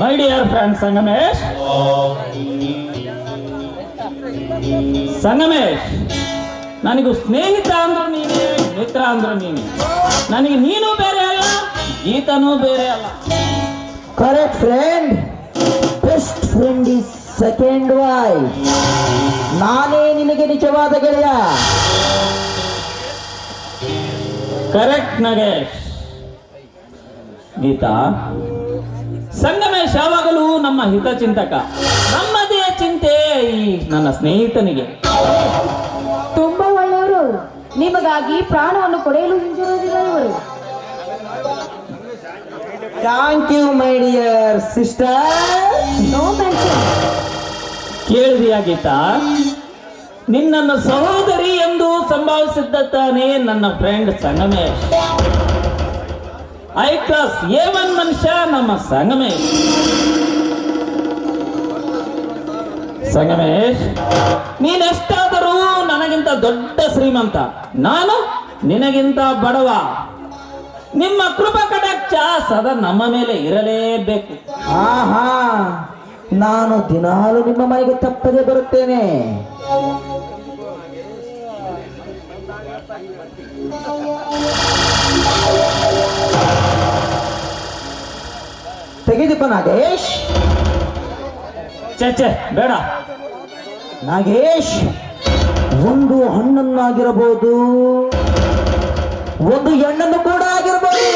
My dear friend Sangamesh Sangamesh ನನಗೂ ಸ್ನೇಹಿತ ಅಂದ್ರು ನೀನೆ ಮಿತ್ರ ಅಂದ್ರು ನೀನೆ. ನನಗೆ ನೀನು ಬೇರೆ ಅಲ್ಲ ಗೀತನೂ ಬೇರೆ ಅಲ್ಲ. Correct friend best friend is second wife ನಾನೇ ನಿನಗೆ ನಿಜವಾದ ಗೆಳೆಯ. ಕರೆಕ್ಟ್ ನಗೇಶ್ ಗೀತಾ ಸಂಗಮೇಶ್ ಯಾವಾಗಲೂ ನಮ್ಮ ಹಿತಚಿಂತಕ ನಮ್ಮದೇ ಚಿಂತೆ ಈ ನನ್ನ ಸ್ನೇಹಿತನಿಗೆ. ತುಂಬಾ ಒಳ್ಳೆಯವರು. ನಿಮಗಾಗಿ ಪ್ರಾಣವನ್ನು ಕೊಡೆಯಲು ಹಿಂಜರಿದಿಲ್ಲ ಇವರು. Thank you my dear sister no mention ಕೇಳಿದೆಯಾ Geetha? ನಿನ್ನನ್ನು ಸಹೋದರಿ ಎಂದು ಸಂಭಾವಿಸಿದ್ದ ತಾನೇ ನನ್ನ friend Sangamesh. I class A one ಮನುಷ್ಯ, ನಮ್ಮ ಸಂಗಮೇಶ್. ಸಂಗಮೇಶ್, ನೀನೆಷ್ಟಾದರೂ ನನಗಿಂತ ದೊಡ್ಡ ಶ್ರೀಮಂತ. ನಾನು ನಿನಗಿಂತ ಬಡವ. ನಿಮ್ಮ ಕೃಪಾ ಕಟಾಕ್ಷ ಸದಾ ನಮ್ಮ ಮೇಲೆ ಇರಲೇಬೇಕು. ಆಹಾ, ನಾನು ದಿನಾಲು ನಿಮ್ಮ ಮನೆಗೆ ತಪ್ಪದೆ ಬರುತ್ತೇನೆ. ತೆಗೆದುಕೋ ನಾಗೇಶ್. ಚೆಚ್ಚೆ ಬೇಡ. ನಾಗೇಶ್ ಒಂದು ಹಣ್ಣನ್ನಾಗಿರಬಹುದು ಒಂದು ಹೆಣ್ಣನ್ನು ಕೂಡ ಆಗಿರಬಹುದು.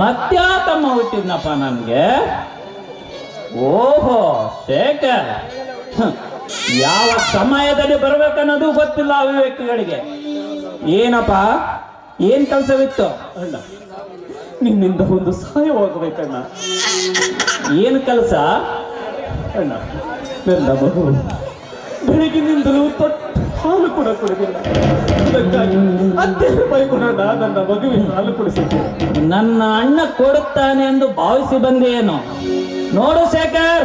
ಮತ್ಯಾತಮ್ಮ ಹುಟ್ಟಿದ್ನಪ್ಪ ನನ್ಗೆ? ಓಹೋ, ಶೇಖರ್. ಯಾವ ಸಮಯದಲ್ಲಿ ಬರ್ಬೇಕನ್ನೋದು ಗೊತ್ತಿಲ್ಲ ಅವಿವೇಕಿಗಳಿಗೆ. ಏನಪ್ಪ? ಏನ್ ಕೆಲಸವಿತ್ತು? ನಿನ್ನಿಂದ ಒಂದು ಸಹಾಯವಾಗಬೇಕಣ್ಣ ಏನು ಕೆಲಸ? ಅಣ್ಣ ಬೆಳಗಿನಿಂದಲೂ ತೊಟ್ಟ ಹಾಲು ಕೂಡ ಕುಡಿದಿಲ್ಲ. ಅದಕ್ಕಾಗಿ ರೂಪಾಯಿ ಕೊಡೋಣ ನನ್ನ ಮಗುವಿನ ಹಾಲು ಕುಡಿಸಿದ್ದೆ. ನನ್ನ ಅಣ್ಣ ಕೊಡುತ್ತಾನೆ ಎಂದು ಭಾವಿಸಿ ಬಂದೇನು. ನೋಡು ಶೇಖರ್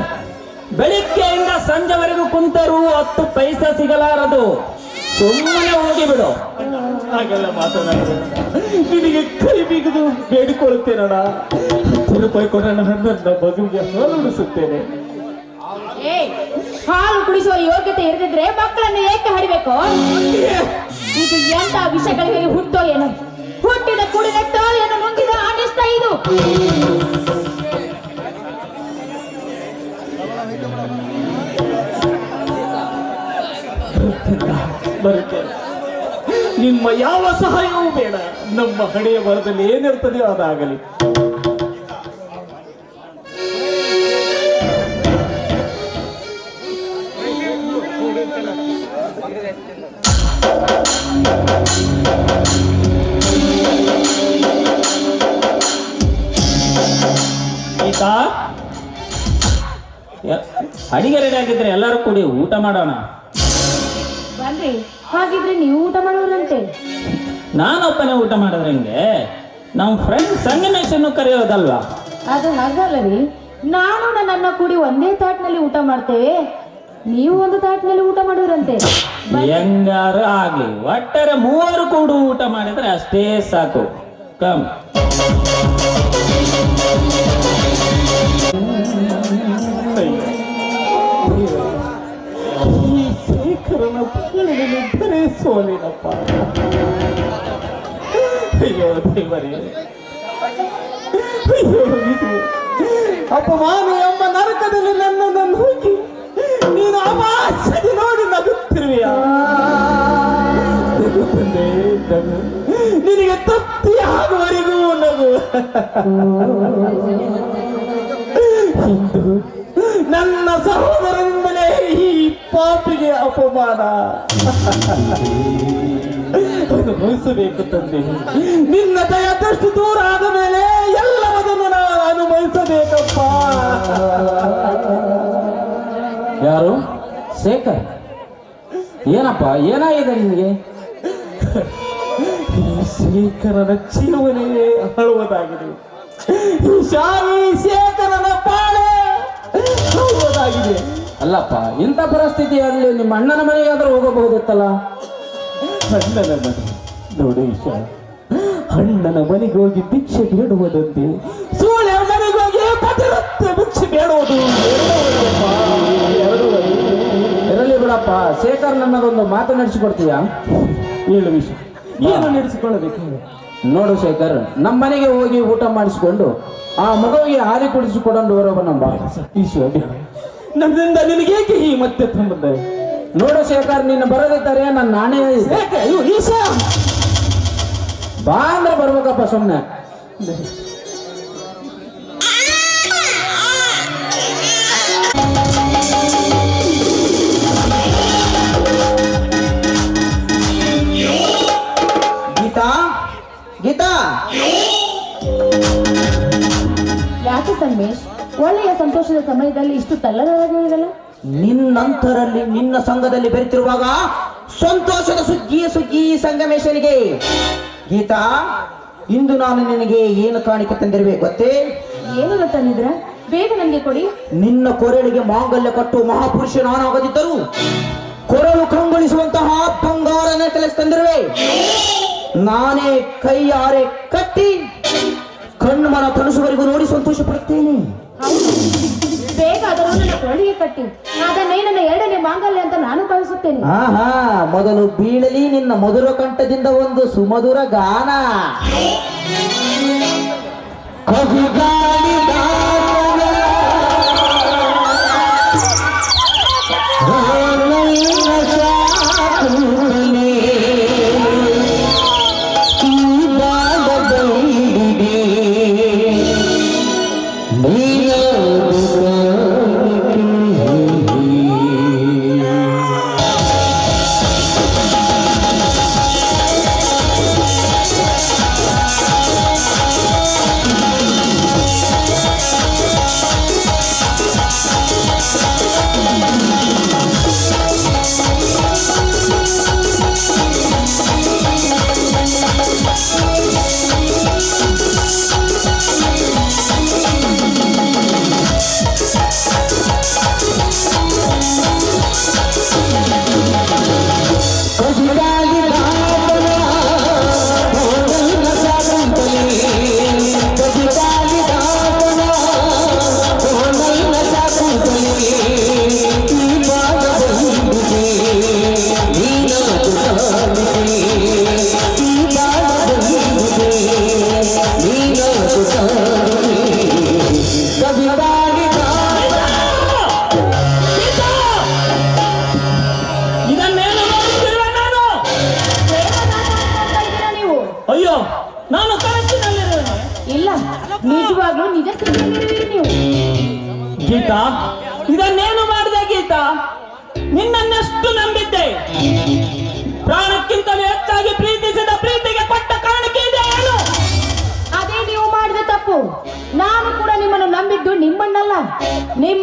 ಬೆಳಿಗ್ಗೆಯಿಂದ ಸಂಜೆವರೆಗೂ ಕುಂತರೂ ಹತ್ತು ಪೈಸಾ ಸಿಗಲಾರದು. ಸುಮ್ಮನೆ ಹೋಗಿಬಿಡು. ಹಾಗೆಲ್ಲ ಮಾತನಾಡಬೇಡ ನಿನಗೆ ಕೈ ಬಿಗಿದು ಬೇಡಿಕೊಳ್ಳುತ್ತೇನೋಣ ಹತ್ತು ರೂಪಾಯಿ ಕೊಡೋಣ ನನ್ನ ಮಗುವಿಗೆ ಹಾಲು ಹಾಲು ಕುಡಿಸುವ ಯೋಗ್ಯತೆ ಇರದಿದ್ರೆ ಮಕ್ಕಳನ್ನು ಏಕೆ ಹಡಿಬೇಕು? ಇದು ಎಂತ ವಿಷಯಗಳಿಗೆ ಹುಟ್ಟೋ ಏನು ಹುಟ್ಟಿದ ಕುಡಿನೆಟ್ಟೋ ಏನು ನುಂಗಿದ ಅನಿಷ್ಟ ಇದು. ನಿಮ್ಮ ಯಾವ ಸಹಾಯವೂ ಬೇಡ. ನಮ್ಮ ಹಣೆಯ ಬರದಲ್ಲಿ ಏನಿರ್ತದೆಯೋ ಅದಾಗಲಿ. ಅಡಿಗೆ ರೆಡಿ ಆಗಿದ್ರೆ ಎಲ್ಲರೂ ಕೂಡಿ ಊಟ ಮಾಡೋಣ. ಬನ್ರಿ ಹಾಗಿದ್ರೆ ನೀವು ಊಟ ಮಾಡೋರಂತೆ. ನಾನೊಬ್ಬನೇ ಊಟ ಮಾಡಿದ್ರೆ ಹೆಂಗೆ? ನಮ್ಮ ಫ್ರೆಂಡ್ ಸಂಗಮೇಶನ್ನು ಕರೆಯೋದಲ್ವಾ? ಅದು ಹಾಗಲ್ಲ ರೀ ನಾನು ನನ್ನ ಕೂಡಿ ಒಂದೇ ತಾಟ್ನಲ್ಲಿ ಊಟ ಮಾಡ್ತೇವೆ. ನೀವು ಒಂದು ತಾಟ್ನಲ್ಲಿ ಊಟ ಮಾಡೋರಂತೆ. ಹೆಂಗಾರು ಆಗ್ಲಿ ಒಟ್ಟಾರೆ ಮೂವರು ಕೂಡು ಊಟ ಮಾಡಿದ್ರೆ ಅಷ್ಟೇ ಸಾಕು. ಕಮ್ ಸೋಲಿನಪ್ಪ. ಅಯ್ಯೋ ದೇವರೇ. ಅಯ್ಯೋ ಅಪಮಾನ ಎಂಬ ನರಕದಲ್ಲಿ ನನ್ನನ್ನು ಹೋಗಿ ನೀನು ಅಮಾಸದಿ ನೋಡಿ ನಗುತ್ತಿರುವೆಯಾ. ನಿನಗೆ ತೃಪ್ತಿ ಆಗುವವರೆಗೂ ನಗು. ನನ್ನ ಪಾಪಿಗೆ ಅಪಮಾನ. ಅನುಭವಿಸಬೇಕು ತಂದೆ. ನಿನ್ನ ದಯದಷ್ಟು ದೂರ ಆದ ಮೇಲೆ ಎಲ್ಲವನ್ನೂ ನಾನು ಅನುಭವಿಸಬೇಕಪ್ಪ. ಯಾರು? ಶೇಖರ್? ಏನಪ್ಪ? ಏನಾಗಿದೆ ನಿಮಗೆ ಶೇಖರನ ಜೀವನೇ ಅಳುವುದಾಗಿದೆ ಶಾಲಿ ಶೇಖರನ ಪಾಳೆ ಅಳುವುದಾಗಿದೆ ಅಲ್ಲಪ್ಪ ಇಂಥ ಪರಿಸ್ಥಿತಿ ಆಗಲಿ ನಿಮ್ಮ ಅಣ್ಣನ ಮನೆಗಾದ್ರೂ ಹೋಗಬಹುದಿತ್ತಲ್ಲ? ಅಣ್ಣನ ಮನೆ ನೋಡಿ ಅಣ್ಣನ ಮನೆಗೆ ಹೋಗಿ ಭಿಕ್ಷೆ ಬೇಡುವುದಂತೆ ಸೂಳೆ ಮನೆಗೆ ಹೋಗಿ ಪತಿರತ್ತೆ ಭಿಕ್ಷೆ ಬೇಡುವುದು. ಇರಲಿ ಬಿಡಪ್ಪ ಶೇಖರ್ ನನ್ನದೊಂದು ಮಾತು ನಡೆಸಿಕೊಡ್ತೀಯಾ? ಏಳು ವಿಷಯ ಏನು ನಡೆಸಿಕೊಳ್ಳಬೇಕು? ನೋಡು ಶೇಖರ್ ನಮ್ಮ ಮನೆಗೆ ಹೋಗಿ ಊಟ ಮಾಡಿಸಿಕೊಂಡು ಆ ಮಗುವಿಗೆ ಹಾಲಿ ಕುಡಿಸಿಕೊಂಡು ಬರೋವ ನಮ್ಮ ಈಶ್ವರ ನನ್ನಿಂದ ನಿನಗೇಕೆ ಈ ಮತ್ತೆ ಸಂಬಂಧ ನೋಡು ಶೇಖರ್ ನೀನು ಬರೋದಿದ್ದಾರೆ ನನ್ನ ನಾಣೆ ಇದೆ. ಏಕೆ ಅಯ್ಯೋ ಈಶ ಬಾ ಅಂದ್ರೆ ಬರ್ಬೇಕಪ್ಪ ಸುಮ್ಮನೆ ಗೀತಾ ಗೀತಾ. ಯಾಕೆ ಸಂಗಮೇಶ್ ಒಳ್ಳೆಯ ಸಂತೋಷದ ಸಮಯದಲ್ಲಿ ಇಷ್ಟು ತಲ್ಲರಾಗಿರಲ್ಲ ನಿನ್ನಂತರಲ್ಲಿ ನಿನ್ನ ಸಂಘದಲ್ಲಿ ಬೆರೆತಿರುವಾಗ ಸಂತೋಷದ ಸುಗ್ಗಿ ಸುಗ್ಗಿ ಸಂಗಮೇಶನಿಗೆ ಗೀತಾ ಇಂದು ನಾನು ನಿನಗೆ ಏನು ಕಾಣಿಕೆ ತಂದಿರುವೆ ಗೊತ್ತೇ? ಏನು ತಂದಿದ್ರ ಬೇಗ ನನಗೆ ಕೊಡಿ. ನಿನ್ನ ಕೊರಳಿಗೆ ಮಾಂಗಲ್ಯ ಕಟ್ಟು ಮಹಾಪುರುಷ ನಾನಾಗದಿದ್ದರು ಕೊರಳು ಕಂಗೊಳಿಸುವಂತಹ ಬಂಗಾರ ನೆಕ್ಲೆಸ್ ತಂದಿರುವೆ. ನಾನೇ ಕೈಯಾರೆ ಕಟ್ಟಿ ಕಣ್ಣು ಮನ ಕನಸುವರೆಗೂ ನೋಡಿ ಸಂತೋಷ ಪಡುತ್ತೇನೆ ಬೇಗ ಅದನ್ನು ನನ್ನ ಕಟ್ಟಿ. ಅದನ್ನೇ ನನ್ನ ಎರಡನೇ ಮಾಂಗಲ್ಯ ಅಂತ ನಾನು ಭಾವಿಸುತ್ತೇನೆ ಆಹಾ ಮೊದಲು ಬೀಳಲಿ ನಿನ್ನ ಮಧುರ ಕಂಠದಿಂದ ಒಂದು ಸುಮಧುರ ಗಾನ. ಶಾಕುಂತಲೆ.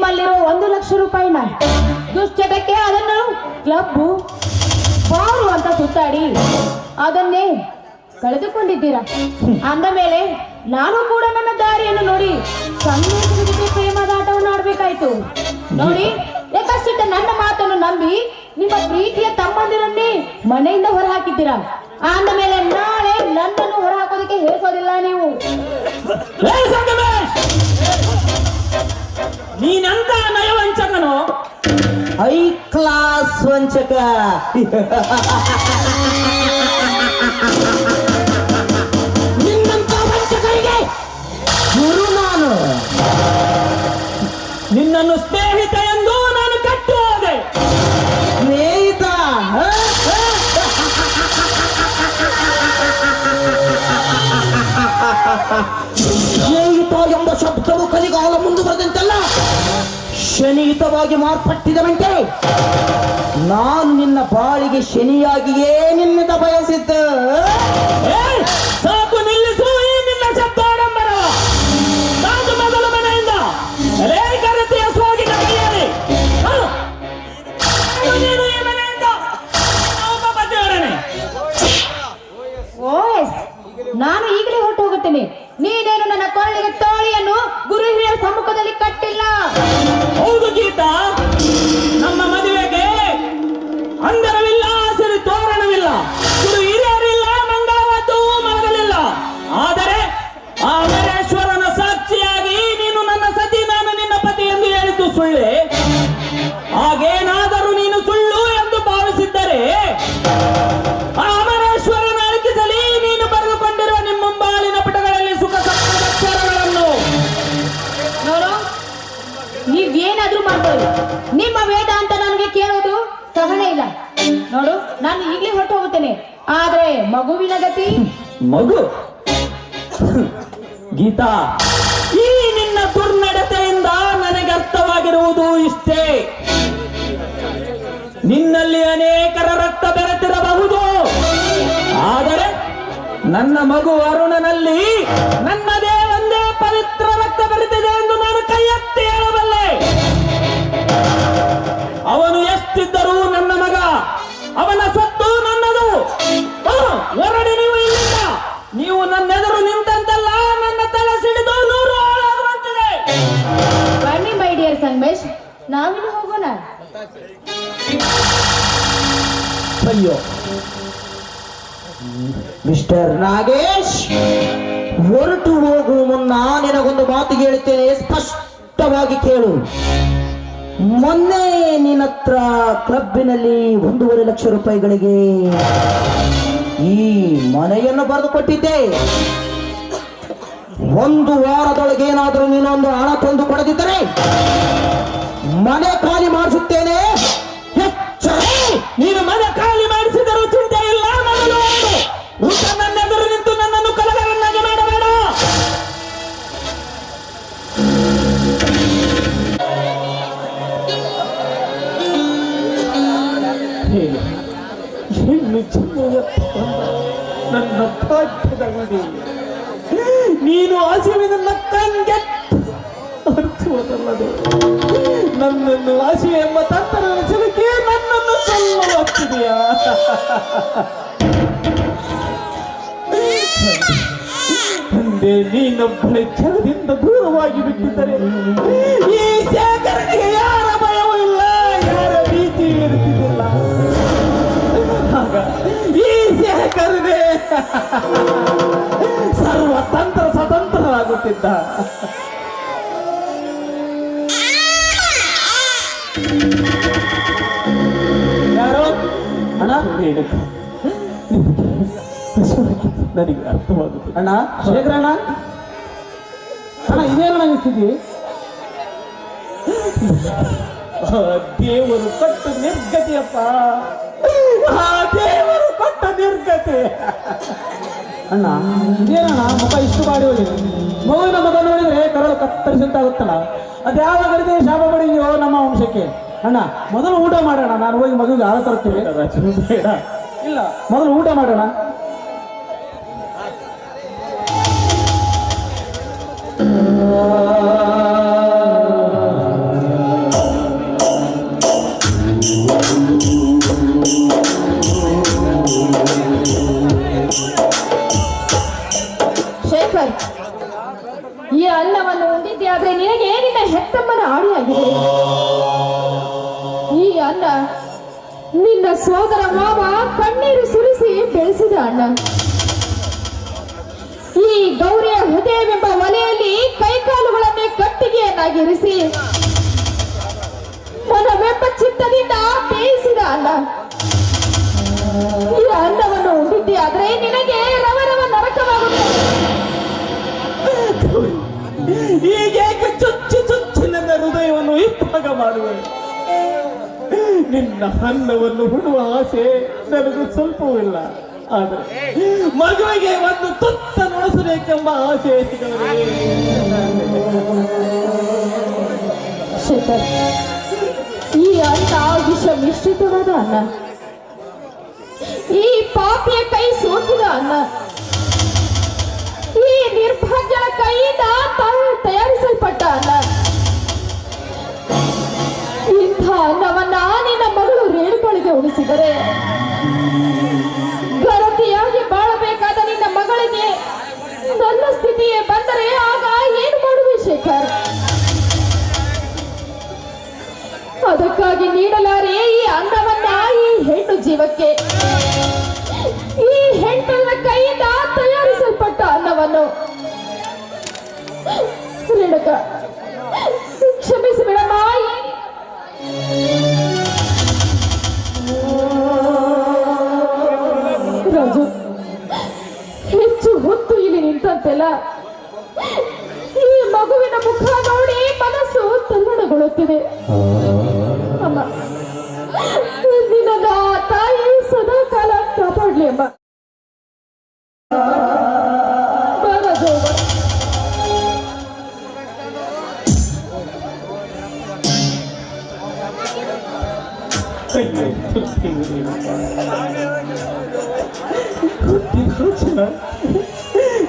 ನಿಮ್ಮಲ್ಲಿರೋ ಒಂದು ಲಕ್ಷ ರೂಪಾಯಿನ ದುಶ್ಚಟಕ್ಕೆ ಅದನ್ನು ಕ್ಲಬ್ ಬಾರು ಅಂತ ಸುತ್ತಾಡಿ ಅದನ್ನೇ ಕಳೆದುಕೊಂಡಿದ್ದೀರಾ? ಅಂದ ಮೇಲೆ ನಾನು ಕೂಡ ನನ್ನ ದಾರಿಯನ್ನು ನೋಡಿ ಜೊತೆ ಪ್ರೇಮದ ಆಟವನ್ನು ಆಡ್ಬೇಕಾಯ್ತು. ನೋಡಿ ಯಾಕಷ್ಟಿಟ್ಟ ನನ್ನ ಮಾತನ್ನು ನಂಬಿ ನಿಮ್ಮ ಪ್ರೀತಿಯ ತಮ್ಮಂದಿರನ್ನೇ ಮನೆಯಿಂದ ಹೊರ ಹಾಕಿದ್ದೀರಾ ಅಂದ ಮೇಲೆ ನಾಳೆ ನನ್ನನ್ನು ಹೊರ ಹಾಕೋದಕ್ಕೆ ಹೇಸೋದಿಲ್ಲ ನೀವು ನೀನಂತ ನಯವಂಚಕನು? I class ವಂಚಕ. ನಿನ್ನಂತ ವಂಚಕರಿಗೆ ಗುರು ನಾನು. ನಿನ್ನನ್ನು ಸ್ನೇಹಿತ ಶನಿಯುತವಾಗಿ ಮಾರ್ಪಟ್ಟಿದವಂತೆ ನಾನು ನಿನ್ನ ಬಾಳಿಗೆ ಶನಿಯಾಗಿಯೇ ನಿನ್ನಿಂದ ಬಯಸಿದ್ದ. ಗತಿ ಮಗು. ಗೀತಾ, ಈ ನಿನ್ನ ದುರ್ನಡತೆಯಿಂದ ನನಗೆ ಅರ್ಥವಾಗಿರುವುದು ಇಷ್ಟೇ. ನಿನ್ನಲ್ಲಿ ಅನೇಕರ ರಕ್ತ ಬೆರೆತಿರಬಹುದು. ಆದರೆ ನನ್ನ ಮಗು ಅರುಣನಲ್ಲಿ ನನ್ನದೇ ಮಿಸ್ಟರ್ ನಾಗೇಶ್, ಹೊರಟು ಹೋಗುವ ಮುನ್ನ ನಿನಗೊಂದು ಮಾತು ಹೇಳುತ್ತೇನೆ, ಸ್ಪಷ್ಟವಾಗಿ ಕೇಳು. ಮೊನ್ನೆ ನಿನ್ನತ್ರ ಕ್ಲಬ್ಬಿನಲ್ಲಿ ಒಂದೂವರೆ ಲಕ್ಷ ರೂಪಾಯಿಗಳಿಗೆ ಈ ಮನೆಯನ್ನು ಬರೆದು ಕೊಟ್ಟಿದ್ದೆ. ಒಂದು ವಾರದೊಳಗೆ ಏನಾದರೂ ನೀನೊಂದು ಹಣ ತಂದು ಕೊಡದಿದ್ದರೆ ಮನೆ ಈ ಶೇಖರಣಿಗೆ ಯಾರ ಭಯವೂ ಇಲ್ಲ. ಯಾರ ಭೀತಿ ಇರುತ್ತಿದ್ದಿಲ್ಲ ಆಗ ಈ ಶೇಖರನೆ ಸರ್ವತಂತ್ರ ಸ್ವತಂತ್ರರಾಗುತ್ತಿದ್ದ. ಯಾರೋ? ಹಣ ರೇಣುಕ ನನಗೆ ಅರ್ಥವಾಗುತ್ತೆ ಅಣ್ಣ ಶೇಖರಣ್ಣ? ಆ ದೇವರು ಕೊಟ್ಟ ನಿರ್ಗತಿಯಪ್ಪ. ಆ ದೇವರು ಕೊಟ್ಟ ನಿರ್ಗತಿ. ಅಣ್ಣ ಏನಣ್ಣ ಮುಖ ಇಷ್ಟು ಮಾಡಿ ಹೋಗಿ. ಮಗುವಿನ ಮುಖ ನೋಡಿದ್ರೆ ಕರಳು ಕತ್ತರಿಸಂತಾಗುತ್ತಲ್ಲ ಅದು ಯಾವ ಗಡಿದೆ ಶಾಪ ಪಡೆಯೋ ನಮ್ಮ ವಂಶಕ್ಕೆ? ಅಣ್ಣ ಮೊದಲು ಊಟ ಮಾಡೋಣ. ನಾನು ಹೋಗಿ ಮಗುವಿಗೆ ಹಾಲು ತರ್ತೀವಿ ಇಲ್ಲ ಮೊದಲು ಊಟ ಮಾಡೋಣ. ಆಡಿಯಾಗಿದೆ ಈ ಅಣ್ಣ, ನಿನ್ನ ಸೋದರ ಮಾವ ಕಣ್ಣೀರು ಸುರಿಸಿ ಬೆಳೆಸಿದ ಅಣ್ಣ. ಈ ಗೌರಿಯ ಹೃದಯವೆಂಬ ಒಲೆಯಲ್ಲಿ ಕೈಕಾಲುಗಳನ್ನೇ ಕಟ್ಟಿಗೆಯನ್ನಾಗಿರಿಸಿ ಮನವೆಂಬ ಚಿತ್ತದಿಂದ ಬೇಯಿಸಿದ ಅಣ್ಣ. ಈ ಅನ್ನವನ್ನು ಉಂಡಿದ್ದೆ ಆದ್ರೆ ನಿನಗೆ ನಿನ್ನ ಅನ್ನವನ್ನು ಹುಡುವ ಆಸೆ ನನಗೂ ಸ್ವಲ್ಪವಿಲ್ಲ. ಆದರೆ ಮಗುವಿಗೆ ಒಂದು ತುತ್ತ ನುಡಿಸಬೇಕೆಂಬ ಆಸೆ ಈ ಅನ್ನ ವಿಷ ಮಿಶ್ರಿತವಾದ ಅನ್ನ. ಈ ಪಾಪಿಯ ಕೈ ಸೋಕಿದ ಅನ್ನ. ಈ ನಿರ್ಭಾಗ್ಯನ ಕೈಯಿಂದ ತಾವು ತಯಾರಿಸಲ್ಪಟ್ಟ ಅನ್ನ. ಸಿಂಹ ನವ ನಿನ್ನ ಮಗಳು ರೇಣುಕಾಳಿಗೆ ಉಳಿಸಿದರೆ ಗರತಿಯಾಗಿ ಬಾಳಬೇಕಾದ ನಿನ್ನ ಮಗಳಿಗೆ ನನ್ನ ಸ್ಥಿತಿಯೇ ಬಂದರೆ ಆಗ ಏನು ಮಾಡುವೆ ಶೇಖರ್? ಅದಕ್ಕಾಗಿ ನೀಡಲಾರೆ ಈ ಅಂದವನ್ನ ಈ ಹೆಣ್ಣು ಜೀವಕ್ಕೆ. ಈ ಹೆಣ್ಣನ್ನ ಕೈಯಿಂದ ತಯಾರಿಸಲ್ಪಟ್ಟ ಅನ್ನವನ್ನು. ರೇಣುಕಾ ಮಗುವಿನ ಮುಖ ನೋಡಿ ಮನಸ್ಸು ತಲ್ಲಣಗೊಳ್ಳುತ್ತಿದೆ ಅಮ್ಮ ನಿನ್ನ ತಾಯಿ ಸದಾ ಕಾಲ ಕಾಪಾಡ್ಲಿ ಅಮ್ಮ.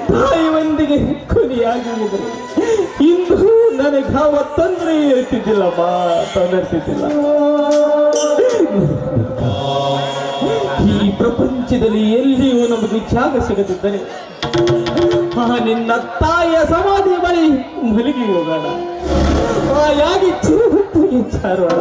ತಾಯಿಯೊಂದಿಗೆ ಕೊನೆಯಾಗಿದ್ದರೆ ಇಂದು ನನಗೆ ಯಾವ ತೊಂದರೆ ಇರ್ತಿದ್ದಿಲ್ಲಮ್ಮ. ತೊಂದರೆ ಈ ಪ್ರಪಂಚದಲ್ಲಿ ಎಲ್ಲಿಯೂ ನಮಗೆ ಜಾಗ ಸಿಗದಿದ್ದರೆ, ಆ ನಿನ್ನ ತಾಯಿಯ ಸಮಾಧಿ ಬಳಿ ಮಲಗಿ ಹೋಗೋಣ. ಆ ಯಾಗಿ ಚಿರಗುತ್ತಿಗೆ ಚಾರೋಣ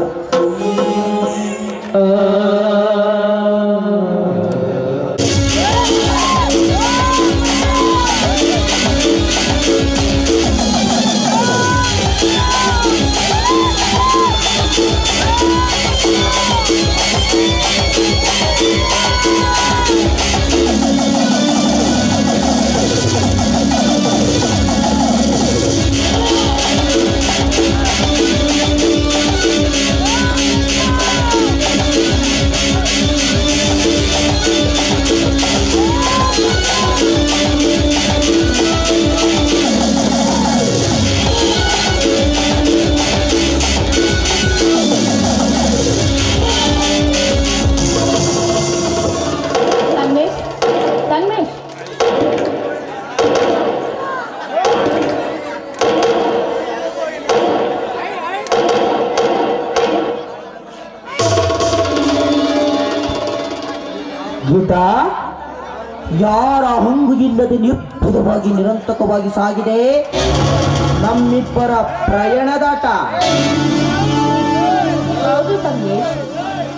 ಗೀತಾ ಯಾರ ಹಂಗು ಇಲ್ಲದೆ ನಿರ್ಭುತವಾಗಿ ನಿರಂತಕವಾಗಿ ಸಾಗಿದೆ? ನಮ್ಮಿಬ್ಬರ ಪ್ರಯಾಣದಾಟ. ಹೌದು ಸಂದೇಶ್.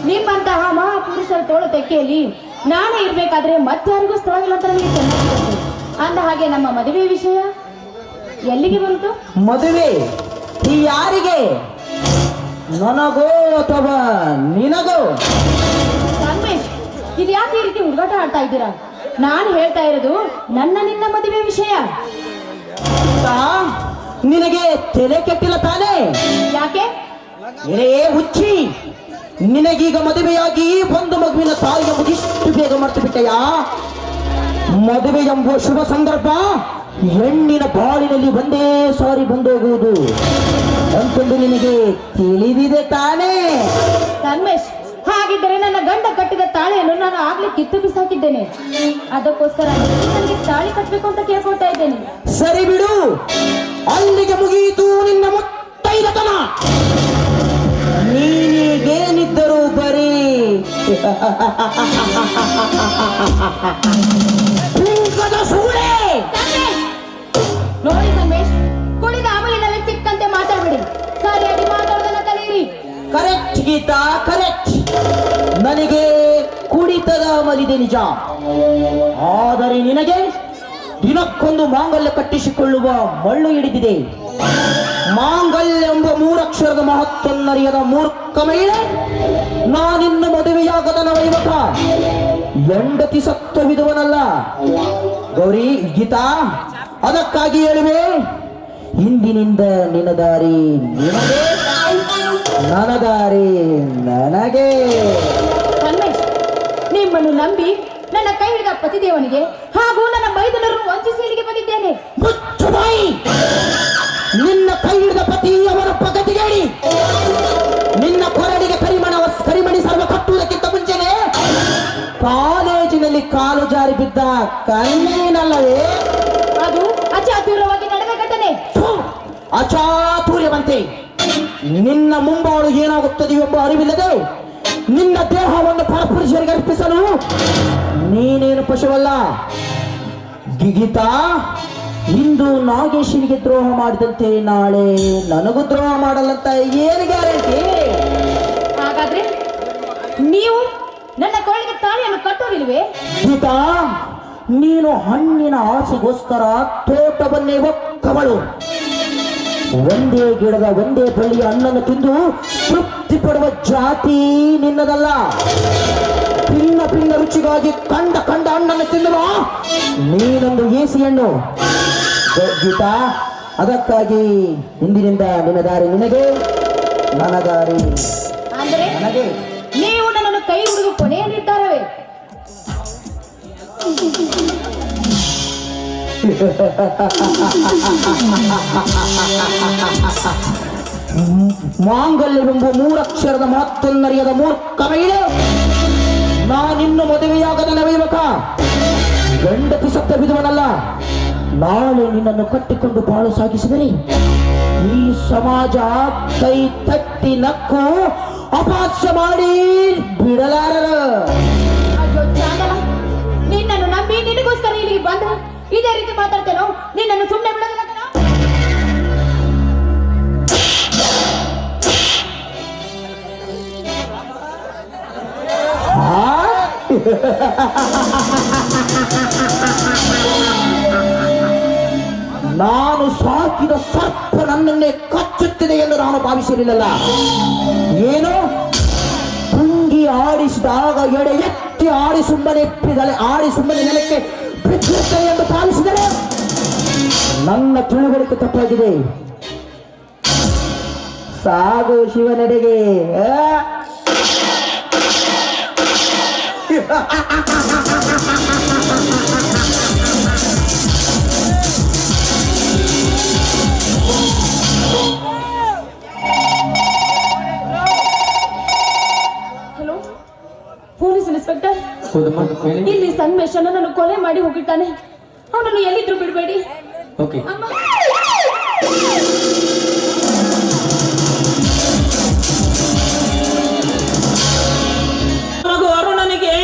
ನಿಮ್ಮಂತಹ ಮಹಾಪುರುಷರ ತೋಳು ತೆಕ್ಕೆಯಲ್ಲಿ ನಾನೇ ಇರ್ಬೇಕಾದ್ರೆ ಮತ್ತಾರಿಗೂ ಸ್ಥಳವಿಲ್ಲ ಅಂತ ನನಗೆ ಚೆನ್ನಾಗಿ. ಅಂದ ಹಾಗೆ ನಮ್ಮ ಮದುವೆ ವಿಷಯ? ಎಲ್ಲಿಗೆ ಬಂತು? ಮದುವೆ ಈ ಯಾರಿಗೆ? ನನಗೋ ಅಥವಾ ನಿನಗೋ? ಇದು ಯಾಕೆ ಈ ರೀತಿ ಹುಡುಗಾಟ ಆಡ್ತಾ ಇದ್ದೀರಾ? ನಾನು ಹೇಳ್ತಾ ಇರೋದು ನನ್ನ ನಿನ್ನ ಮದುವೆ ವಿಷಯ. ನಿನಗೆ ತಲೆ ಕೆಟ್ಟಿಲ್ಲ ತಾನೇ? ಯಾಕೆ? ಏ ಹುಚ್ಚಿ ನಿನಗೀಗ ಮದುವೆಯಾಗಿ ಒಂದು ಮಗುವಿನ ತಾಯಿಯ ಮುಗಿಷ್ಟು ಬೇಗ ಮರ್ತು ಬಿಟ್ಟೆಯಾ ಮದುವೆ ಎಂಬುವ ಶುಭ ಸಂದರ್ಭ ಹೆಣ್ಣಿನ ಬಾಳಿನಲ್ಲಿ ಒಂದೇ ಸಾರಿ ಬಂದೋಗುವುದು ಅಂತಂದು ನಿನಗೆ ತಿಳಿದಿದೆ ತಾನೇ? ಸಂಗಮೇಶ್ ಹಾಗಿದ್ದರೆ ನನ್ನ ಗಂಡ ಕಟ್ಟಿದ ತಾಳಿಯನ್ನು ನಾನು ಆಗ್ಲಿ ಕಿತ್ತು ಬಿಸಾಕಿದ್ದೇನೆ. ಅದಕ್ಕೋಸ್ಕರ ನನಗೆ ತಾಳಿ ಕಟ್ಟಬೇಕು ಅಂತ ಕೇಳ್ಕೊಳ್ತಾ ಇದ್ದೇನೆ. ಸರಿ ಬಿಡು. ಅಲ್ಲಿಗೆ ಮುಗಿಯಿತು ನಿನ್ನ ಮುತ್ತೈದತನ. ನೀನೀಗೇನಿದ್ದರೂ ಬರೀ ಸೂಳೆ! ನೋಡಿ ಸಂಗಮೇಶ್ ಕುಡಿದ ಅಮಲಿನಲ್ಲಿ ಸಿಕ್ಕಂತೆ ಮಾತಾಡ್ಬಿಡಿ. ಸರಿಯಾಗಿ ಮಾತಾಡೋದನ್ನ ಕಲಿಯಿರಿ. ಕರೆಕ್ಟ್ ಗೀತಾ ಕರೆಕ್ಟ್ ನನಗೆ ಕುಡಿತದ ಮಲಿದೆ ನಿಜ. ಆದರೆ ನಿನಗೆ ದಿನಕ್ಕೊಂದು ಮಾಂಗಲ್ಯ ಕಟ್ಟಿಸಿಕೊಳ್ಳುವ ಮಳ್ಳು ಹಿಡಿದಿದೆ. ಮಾಂಗಲ್ಯ ಎಂಬ ಮೂರಕ್ಷರದ ಮಹತ್ವನ್ನರಿಯದ ಮೂರ್ಖ ಮಹಿಳೆ, ನಾನಿನ್ನು ಮದುವೆಯಾಗದ ನವಯುವಕ. ಎಂಡತಿ ಸತ್ವ ವಿಧವನಲ್ಲ ಗೌರಿ, ಗೀತಾ, ಅದಕ್ಕಾಗಿ ಹೇಳುವೆ, ಹಿಂದಿನಿಂದ ನಿನ್ನ ದಾರಿ ನನ್ನ ದಾರಿ ನನಗೆ. ಸಂಗಮೇಶ್ ನಿಮ್ಮನ್ನು ನಂಬಿ ನನ್ನ ಕೈ ಹಿಡಿದ ಪತಿದೇವನಿಗೆ ಹಾಗೂ ನನ್ನ ಮೈದನರನ್ನು ವಂಚಿಸಿ ಇಲ್ಲಿಗೆ ಬಂದಿದ್ದೇನೆ. ಮುಚ್ಚು ಬಾಯಿ! ನಿನ್ನ ಕೈ ಹಿಡಿದ ಪತಿ ಅವರ ಪಗತಿಗೇಡಿ ನಿನ್ನ ಕೊರಡಿಗೆ ಕರಿಮಣ ಕರಿಮಣಿ ಸರ್ವ ಕಟ್ಟುವುದಕ್ಕಿಂತ ಮುಂಚೆನೆ ಕಾಲೇಜಿನಲ್ಲಿ ಕಾಲು ಜಾರಿ ಬಿದ್ದ ಕಣ್ಣೀನಲ್ಲವೇ? ಅದು ಅಚಾತುರ್ಯವಾಗಿ ನಡೆದ ಘಟನೆ. ಅಚಾತುರ್ಯವಂತೆ. ನಿನ್ನ ಮುಂಬಾಳು ಏನಾಗುತ್ತದೆ ಎಂಬ ಅರಿವಿಲ್ಲದೆ ನಿನ್ನ ದೇಹವನ್ನು ಪರಪುರುಷರಿಗೆ ಅರ್ಪಿಸಲು ನೀನೇನು ಪಶುವಲ್ಲ? ಗಿಗಿತಾ ಇಂದು ನಾಗೇಶನಿಗೆ ದ್ರೋಹ ಮಾಡಿದಂತೆ ನಾಳೆ ನನಗೂ ದ್ರೋಹ ಮಾಡಲಂತ ಏನು ಗ್ಯಾರಂಟಿ? ಹಾಗಾದ್ರೆ ನೀವು ನನ್ನ ಕೋಳಿಗೆ ತಾಳಿಯನ್ನು ಕಟ್ಟೋದಿಲ್ವೇ ಗೀತಾ ನೀನು ಹಣ್ಣಿನ ಆಸೆಗೋಸ್ಕರ ತೋಟವನ್ನೇ ಒಕ್ಕವಳು. ಒಂದೇ ಗಿಡದ ಒಂದೇ ಬಳ್ಳಿಯ ಹಣ್ಣನ್ನು ತಿಂದು ತೃಪ್ತಿ ಪಡುವ ಜಾತಿ ನಿನ್ನದಲ್ಲ. ಭಿನ್ನ ಭಿನ್ನ ರುಚಿಗಾಗಿ ಕಂಡ ಕಂಡ ಹಣ್ಣನ್ನು ತಿಂದನು ನೀನೊಂದು ಏಸಿ ಹಣ್ಣು. ಗೀತಾ ಅದಕ್ಕಾಗಿ ಇಂದಿನಿಂದ ನಿನ್ನ ದಾರಿ ನಿನಗೆ ನನ್ನ ದಾರಿ ಅಂದರೆ ನನಗೆ. ನೀವು ನನ್ನನ್ನು ಕೈ ಹಿಡಿದು ಕೊನೆಯ ನಿರ್ಧಾರವೇ ಮಾಂಗಲ್ಯವೆಂಬ ಮೂರಕ್ಷರದ ಮಹತ್ತೊಂದರಿಯದ ಮೂರ್ಖ ಮಹಿಳೆ. ನಾನಿನ್ನು ಮದುವೆಯಾಗದ ನವಯುವಕ ಗಂಡತಿ ಸತ್ತ ವಿಧವನಲ್ಲ. ನಾಳೆ ನಿನ್ನನ್ನು ಕಟ್ಟಿಕೊಂಡು ಬಾಳು ಸಾಗಿಸಿದರೆ ಈ ಸಮಾಜ ಕೈ ತಟ್ಟಿ ನಕ್ಕು ಅಪಾಸ್ಯ ಮಾಡಿ ಬಿಡಲಾರರ. ನಿನ್ನನ್ನು ನಂಬಿ ನಿನಗೋಸ್ಕರ ಇಲ್ಲಿಗೆ ಬಂದ? ಇದೇ ರೀತಿ ಮಾತಾಡ್ತೇನೋ ನಿನ್ನನ್ನು ಸುಮ್ಮನೆ ಬಿಡೋದಿಲ್ಲ. ನಾನು ಸಾಕಿದ ಸರ್ಪ ನನ್ನನ್ನೇ ಕಚ್ಚುತ್ತಿದೆ ಎಂದು ನಾನು ಭಾವಿಸಿರಲಿಲ್ಲ ಏನು? ತುಂಗಿ ಆಡಿಸಿದಾಗ ಎಡೆ ಎತ್ತಿ ಆಡಿ ಸುಮ್ಮನೆ ಆಡಿ ಸುಮ್ಮನೆ ನೆಲಕ್ಕೆ ಬಿದ್ದಿರುತ್ತದೆ ಎಂದು ಭಾವಿಸಿದರೆ ನನ್ನ ತಿಳುವಳಿಕೆ ತಪ್ಪಾಗಿದೆ. ಸಾಗು ಶಿವನಡೆಗೆ? ಹಲೋ ಪೊಲೀಸ್ ಇನ್ಸ್ಪೆಕ್ಟರ್ ಇಲ್ಲಿ ಸಂಗಮೇಶನ ನಾನು ಕೊಲೆ ಮಾಡಿ ಹೋಗಿದ್ದಾನೆ. ಅವನನ್ನು ಎಲ್ಲಿದ್ರು ಬಿಡಬೇಡಿ. ಓಕೆ. ಅಮ್ಮ. ಅರುಣನಿಗೆ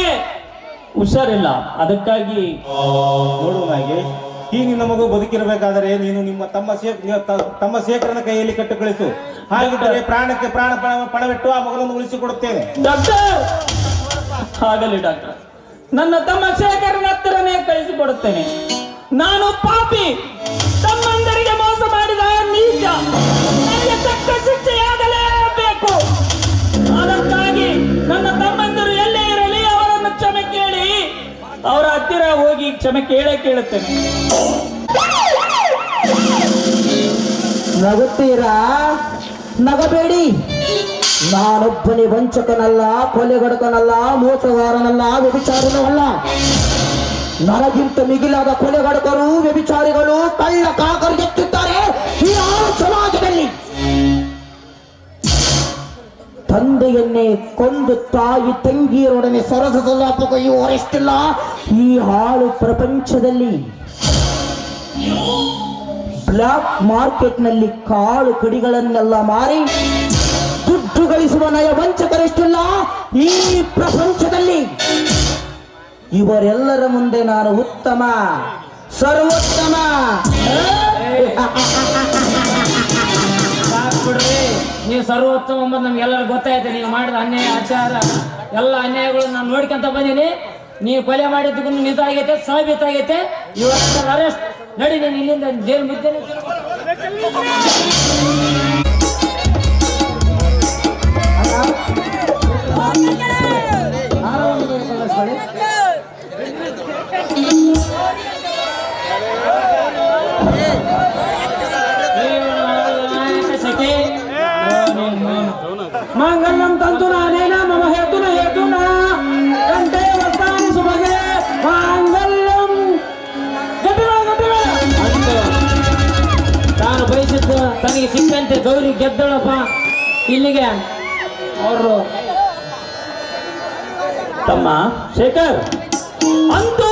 ಹುಷಾರಿಲ್ಲ. ಅದಕ್ಕಾಗಿ ನೋಡುವನಾಗಿ ನಾಗೆ ಈ ನಿನ್ನ ಮಗು ಬದುಕಿರಬೇಕಾದರೆ ನೀನು ನಿಮ್ಮ ತಮ್ಮ ಶೇಖ ನಿಮ್ಮ ತಮ್ಮ ಶೇಖರನ ಕೈಯಲ್ಲಿ ಕಟ್ಟು ಕಳಿಸು ಹಾಗಿದ್ದರೆ ಪ್ರಾಣಕ್ಕೆ ಪ್ರಾಣ ಪಣ- ಪಣವಿಟ್ಟು ಆ ಮಗನನ್ನು ಉಳಿಸಿಕೊಡುತ್ತೇನೆ. ಡಾಕ್ಟರ್. ಆಗಲಿ ಡಾಕ್ಟರ್. ನನ್ನ ತಮ್ಮ ಶೇಖರನ ಹತ್ತಿರನೇ ಕಳಿಸಿಕೊಡುತ್ತೇನೆ ನಾನು ಪಾಪಿ. ತಮ್ಮಂದರಿಗೆ ಮೋಸ ಮಾಡಿದ ನೀಚ. ನನಗೆ ತಕ್ಕ ಶಿಕ್ಷೆಯಾಗಲೇಬೇಕು ಅದಕ್ಕಾಗಿ ನನ್ನ ತಮ್ಮಂದರು ಎಲ್ಲೇ ಇರಲಿ, ಅವರನ್ನು ಕ್ಷಮೆ ಕೇಳಿ. ಅವರ ಹತ್ತಿರ ಹೋಗಿ ಕ್ಷಮೆ ಕೇಳೇ ಕೇಳುತ್ತೇನೆ. ನಗುತ್ತೀರಾ? ನಗಬೇಡಿ. ನಾನೊಬ್ಬನೇ ವಂಚಕನಲ್ಲ ಕೊಲೆಗಡಕನಲ್ಲ ಮೋಸಗಾರನಲ್ಲ, ವ್ಯಭಿಚಾರನವಲ್ಲ. ನನಗಿಂತ ಮಿಗಿಲಾದ ಕೊಲೆಗಡಕರು ವ್ಯಭಿಚಾರಿಗಳು ಕಳ್ಳ ಕಾಕರು ಎತ್ತಿದ್ದಾರೆ ಈ ಸಮಾಜದಲ್ಲಿ. ತಂದೆಯನ್ನೇ ಕೊಂದು ತಾಯಿ ತಂಗಿಯರೊಡನೆ ಸರಸ ಸಲ್ಲಾಪ ಕೊಯ್ಯುವವರೆಷ್ಟಿಲ್ಲ ಈ ಹಾಳು ಪ್ರಪಂಚದಲ್ಲಿ. ಬ್ಲಾಕ್ ಮಾರ್ಕೆಟ್ನಲ್ಲಿ ಕಾಳು ಕಡಿಗಳನ್ನೆಲ್ಲ ಮಾರಿ ಗಳಿಸುವ ನಯ ವಂಚಕರಿಷ್ಟಿಲ್ಲ ಈ ಪ್ರಪಂಚದಲ್ಲಿ ಇವರೆಲ್ಲರ ಮುಂದೆ ನಾನು ಉತ್ತಮ, ಸರ್ವೋತ್ತಮ. ನೀವು ಸರ್ವೋತ್ತಮ ಅಂಬದು ನಮ್ಗೆಲ್ಲರೂ ಗೊತ್ತಾಯ್ತು. ನೀವು ಮಾಡಿದ ಅನ್ಯಾಯ ಆಚಾರ ಎಲ್ಲ ಅನ್ಯಾಯಗಳನ್ನ ನಾನು ನೋಡ್ಕೊಂತ ಬಂದೀನಿ. ನೀವು ಕೊಲೆ ಮಾಡಿದ್ದಕ್ಕೂ ನಿಜ ಆಗೈತೆ ಇವತ್ತು ಅರೆಸ್ಟ್ ನಡಿ, ನಾನು ಇಲ್ಲಿಂದ ಜೈಲು ಮುದ್ದೆ ಸಖಿ ಮಾಂಗಲ್ಯಂ ತಂತು ನಾನೇನ ಮಮ ಹೇತುನ ಹೇತುನ ಕಂಠೆ ವಸ್ತಾನಿ ಸುಭಗೆ ಮಾಂಗಲ್ಯಂ ಗಟ್ಟಿಗಳ ಗಟ್ಟಿಗಳ ತಾನು ಬಯಸಿದ್ದು ತನಗೆ ಸಿಕ್ಕಂತೆ ಗೌರಿ ಗೆದ್ದಳಪ್ಪ. ಇಲ್ಲಿಗೆ. ಅವರು ತಮ್ಮ ಶೇಖರ್ ಅಂತೂ